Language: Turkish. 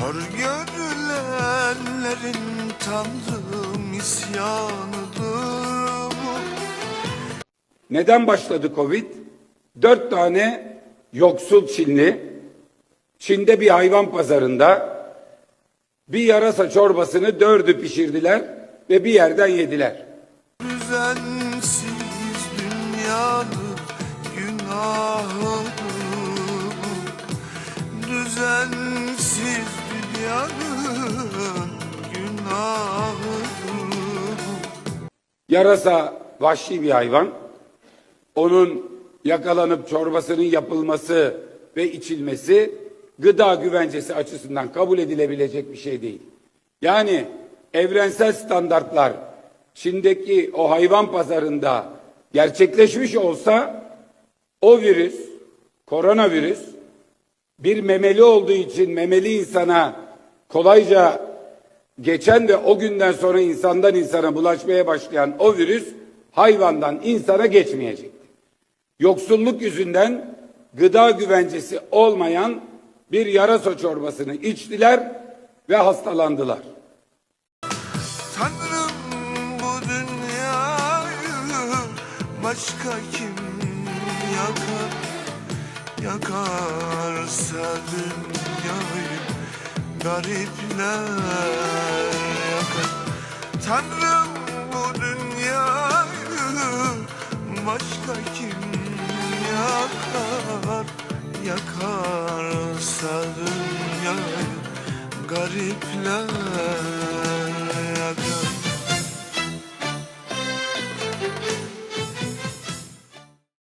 Hor görülenlerin tanrım isyanıdır bu Neden başladı Covid? Dört tane yoksul Çinli, Çin'de bir hayvan pazarında bir yarasa çorbasını dördü pişirdiler ve bir yerden yediler. Düzensiz dünyanın günahıdır bu Düzensiz Yarasa vahşi bir hayvan. Onun yakalanıp çorbasının yapılması ve içilmesi gıda güvencesi açısından kabul edilebilecek bir şey değil. Yani evrensel standartlar Çin'deki o hayvan pazarında gerçekleşmiş olsa o virüs, koronavirüs bir memeli olduğu için memeli insana kolayca geçen ve o günden sonra insandan insana bulaşmaya başlayan o virüs hayvandan insana geçmeyecekti. Yoksulluk yüzünden gıda güvencesi olmayan bir yarasa çorbasını içtiler ve hastalandılar. Tanrım bu dünyayı başka kim yakar Yakarsa dünyayı garipler. Yakar Tanrım bu dünyayı başka kim yakar? Yakarsa dünyayı garipler